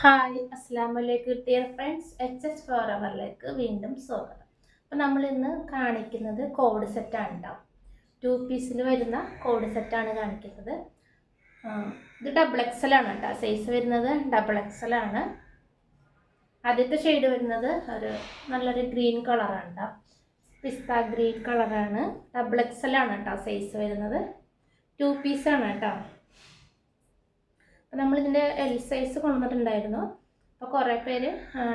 Hi അസ്സാം വലൈക്കും dear friends. H S four അവറിലേക്ക് വീണ്ടും സ്വാഗതം. അപ്പോൾ നമ്മൾ ഇന്ന് കാണിക്കുന്നത് കോഡ് സെറ്റാണ് ഉണ്ടാവും ടു പീസിൽ വരുന്ന കോഡ് സെറ്റാണ് കാണിക്കുന്നത്. ഇത് ഡബിൾ എക്സൽ ആണ് കേട്ടോ സൈസ് വരുന്നത് ഡബിൾ എക്സൽ ആണ്. ആദ്യത്തെ ഷെയ്ഡ് വരുന്നത് ഒരു നല്ലൊരു ഗ്രീൻ കളറാണ് കേട്ടോ പിസ്ത ഗ്രീൻ കളറാണ് ഡബിൾ എക്സൽ ആണ് കേട്ടോ സൈസ് വരുന്നത്. ടു പീസാണ് കേട്ടോ അപ്പോൾ നമ്മളിതിന്റെ എൽ സൈസ് കൊണ്ടുവന്നിട്ടുണ്ടായിരുന്നു. അപ്പോൾ കുറേ പേര്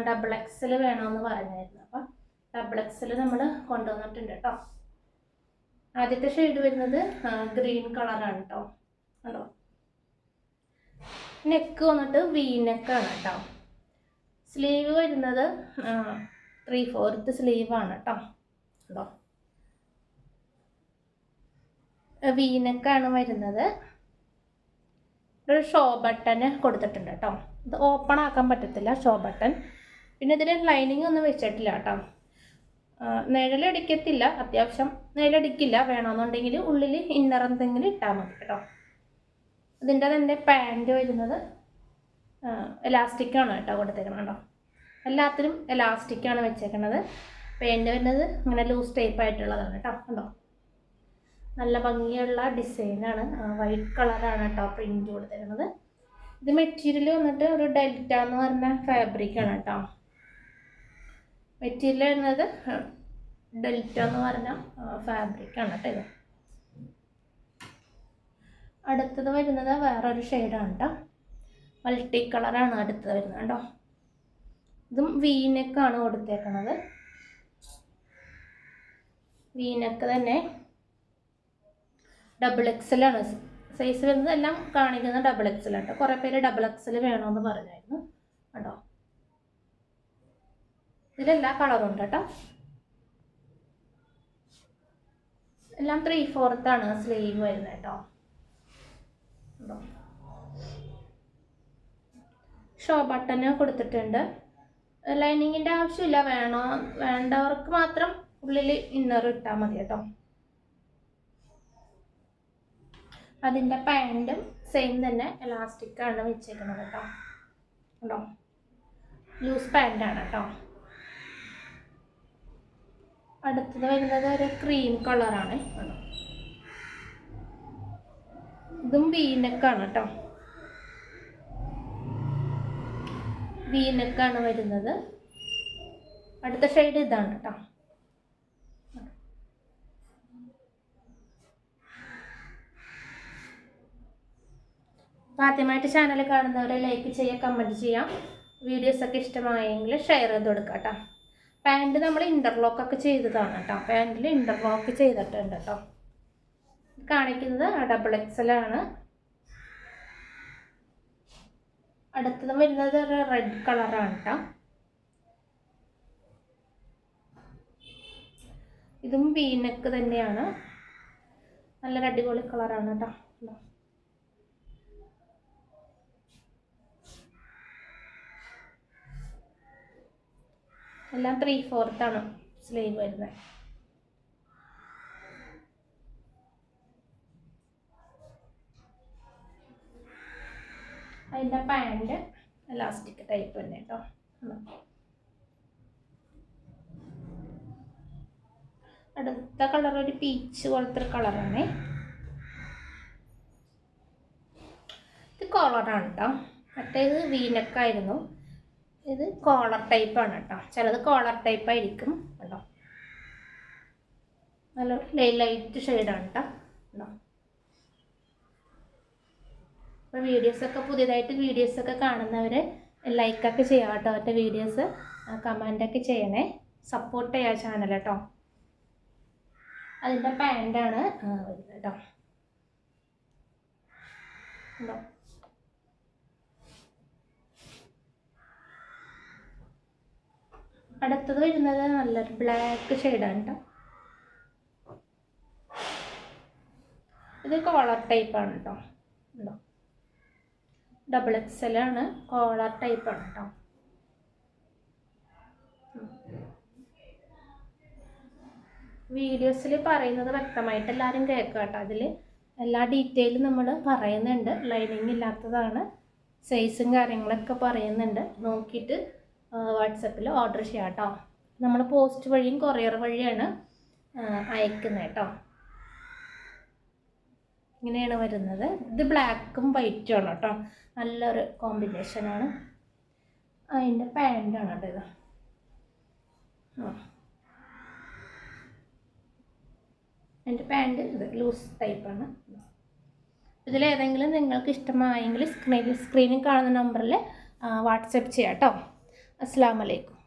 ഡബിൾ എക്സൽ വേണമെന്ന് പറഞ്ഞായിരുന്നു. അപ്പോൾ ഡബിൾ എക്സൽ നമ്മൾ കൊണ്ടുവന്നിട്ടുണ്ട് കേട്ടോ ആദ്യത്തെ ഷെയ്ഡ് വരുന്നത് ഗ്രീൻ കളറാണ് കേട്ടോ കണ്ടോ? നെക്ക് വന്നിട്ട് വി നെക്കാണ് കേട്ടോ സ്ലീവ് വരുന്നത് ത്രീ ഫോർത്ത് സ്ലീവാണ് കേട്ടോ കണ്ടോ? വി നെക്കാണ് വരുന്നത്. ഒരു ഷോ ബട്ടന് കൊടുത്തിട്ടുണ്ട് കേട്ടോ. ഇത് ഓപ്പൺ ആക്കാൻ പറ്റത്തില്ല ഷോ ബട്ടൺ പിന്നെ ഇതിന് ലൈനിങ് ഒന്നും വെച്ചിട്ടില്ല കേട്ടോ. നിഴലടിക്കത്തില്ല അത്യാവശ്യം നിഴലടിക്കില്ല വേണമെന്നുണ്ടെങ്കിൽ ഉള്ളിൽ ഇന്നർ എന്തെങ്കിലും ഇട്ടാൽ മതി കേട്ടോ. ഇതിന്റെ തന്നെ പാന്റ് വരുന്നത് എലാസ്റ്റിക്കാണ് കേട്ടോ കൊടുത്തിരുന്നത് കേട്ടോ. എല്ലാത്തിനും എലാസ്റ്റിക്കാണ് വെച്ചേക്കുന്നത് പാന്റ് വരുന്നത് ഇങ്ങനെ ലൂസ് ടൈപ്പ് ആയിട്ടുള്ളതാണ് കേട്ടോ. കണ്ടോ? നല്ല ഭംഗിയുള്ള ഡിസൈനാണ്. വൈറ്റ് കളറാണ് കേട്ടോ പ്രിന്റ് കൊടുത്തിരുന്നത് ഇത് മെറ്റീരിയൽ വന്നിട്ട് ഒരു ഡെൽറ്റ എന്ന് പറഞ്ഞ ഫാബ്രിക്കാണ് കേട്ടോ മെറ്റീരിയൽ വരുന്നത് ഡെൽറ്റ എന്ന് പറഞ്ഞ ഫാബ്രിക്കാണ് കേട്ടോ ഇത്. അടുത്തത് വരുന്നത് വേറൊരു ഷെയ്ഡാണ് കേട്ടോ മൾട്ടി കളറാണ് അടുത്തത് വരുന്നത് കേട്ടോ ഇതും വീനക്കാണ് കൊടുത്തേക്കണത്. വീനക്ക് തന്നെ ഡബിൾ എക്സൽ ആണ്. സൈസ് വരുന്നത് എല്ലാം കാണിക്കുന്ന ഡബിൾ എക്സൽ ആണ് കുറേ പേര് ഡബിൾ എക്സൽ വേണമെന്ന് പറഞ്ഞായിരുന്നു. കേട്ടോ ഇതിലെല്ലാ കളറും ഉണ്ട് കേട്ടോ എല്ലാം ത്രീ ആണ് സ്ലീവ് വരുന്നത് കേട്ടോ കണ്ടോ? ഷോ ബട്ടന് കൊടുത്തിട്ടുണ്ട്. ലൈനിങ്ങിന്റെ ആവശ്യമില്ല. വേണോ വേണ്ടവർക്ക് മാത്രം ഉള്ളിൽ ഇന്നർ ഇട്ടാൽ മതി കേട്ടോ അതിന്റെ പാന്റും സെയിം തന്നെ എലാസ്റ്റിക് ആണ് വെച്ചേക്കുന്നത് കേട്ടോ കേട്ടോ ലൂസ് പാന്റാണ് കേട്ടോ അടുത്തത് വരുന്നത് ഒരു ക്രീം കളറാണ് ഇതും വീനക്കാണ് കേട്ടോ വീനക്കാണ് വരുന്നത്. അടുത്ത ഷെയ്ഡ് ഇതാണ് കേട്ടോ അപ്പോൾ ആദ്യമായിട്ട് ചാനൽ കാണുന്നവരെ ലൈക്ക് ചെയ്യുക കമന്റ് ചെയ്യാം. വീഡിയോസൊക്കെ ഇഷ്ടമായെങ്കിൽ ഷെയർ ചെയ്ത് കൊടുക്കുക കേട്ടോ പാന്റ് നമ്മൾ ഇന്റർലോക്കൊക്കെ ചെയ്തതാണ് കേട്ടോ പാന്റിൽ ഇന്റർലോക്ക് ചെയ്തിട്ടുണ്ട് കേട്ടോ കാണിക്കുന്നത് ഡബിൾ എക്സലാണ് അടുത്തത് വരുന്നത് ഒരു റെഡ് കളറാണ് കേട്ടോ ഇതും വീനക്ക് തന്നെയാണ്. നല്ലൊരു അടിപൊളി കളറാണ് കേട്ടോ എല്ലാം ത്രീ ആണ് സ്ലീവ് വരുന്നത് അതിന്റെ പാന്റ് എലാസ്റ്റിക് ടൈപ്പ് തന്നെ കേട്ടോ. അടുത്ത കളർ ഒരു പീച്ച് പോലത്തെ ഒരു കളറാണ് ഇത് കോളറാണ് കേട്ടോ മറ്റേത് വീനക്കായിരുന്നു ഇത് കോളർ ആണ് കേട്ടോ. ചിലത് കോളർ ടൈപ്പ് ആയിരിക്കും കേട്ടോ. നല്ല ലൈറ്റ് ഷെയ്ഡാണ് കേട്ടോ. കേട്ടോ വീഡിയോസ് ഒക്കെ പുതിയതായിട്ട് വീഡിയോസൊക്കെ കാണുന്നവർ ലൈക്കൊക്കെ ചെയ്യാം കേട്ടോ അവരുടെ വീഡിയോസ് കമന്റൊക്കെ ചെയ്യണേ. സപ്പോർട്ട് ചെയ്യാം ചാനൽ കേട്ടോ അതിന്റെ പാന്റാണ് കേട്ടോ. ഉണ്ടോ? അടുത്തത് വരുന്നത് നല്ലൊരു ബ്ലാക്ക് ഷെയ്ഡാണ് കേട്ടോ ഇത് കോളർ ടൈപ്പാണ് കേട്ടോ ഉണ്ടോ ഡബിൾ എക്സ് എൽ ആണ് കോളർ ടൈപ്പാണ് കേട്ടോ വീഡിയോസിൽ പറയുന്നത് വ്യക്തമായിട്ട് എല്ലാവരും കേൾക്കുക കേട്ടോ അതിൽ എല്ലാ ഡീറ്റെയിലും നമ്മൾ പറയുന്നുണ്ട്. ലൈനിങ് ഇല്ലാത്തതാണ്. സൈസും കാര്യങ്ങളൊക്കെ പറയുന്നുണ്ട്. നോക്കിയിട്ട് വാട്സപ്പിൽ ഓർഡർ ചെയ്യാം കേട്ടോ നമ്മൾ പോസ്റ്റ് വഴിയും കൊറിയർ വഴിയാണ് അയക്കുന്നത് കേട്ടോ ഇങ്ങനെയാണ് വരുന്നത്. ഇത് ബ്ലാക്കും വൈറ്റും ആണ് കേട്ടോ നല്ലൊരു കോമ്പിനേഷനാണ് അതിന്റെ പാന്റാണ് കേട്ടോ ഇത്. ആ. എന്റെ പാന്റ് ഇത് ലൂസ് ടൈപ്പാണ് ഇതിലേതെങ്കിലും നിങ്ങൾക്ക് ഇഷ്ടമായെങ്കിൽ സ്ക്രീനിൽ സ്ക്രീനിൽ കാണുന്ന നമ്പറിൽ വാട്സപ്പ് ചെയ്യാം കേട്ടോ അസ്സാം വലൈക്കും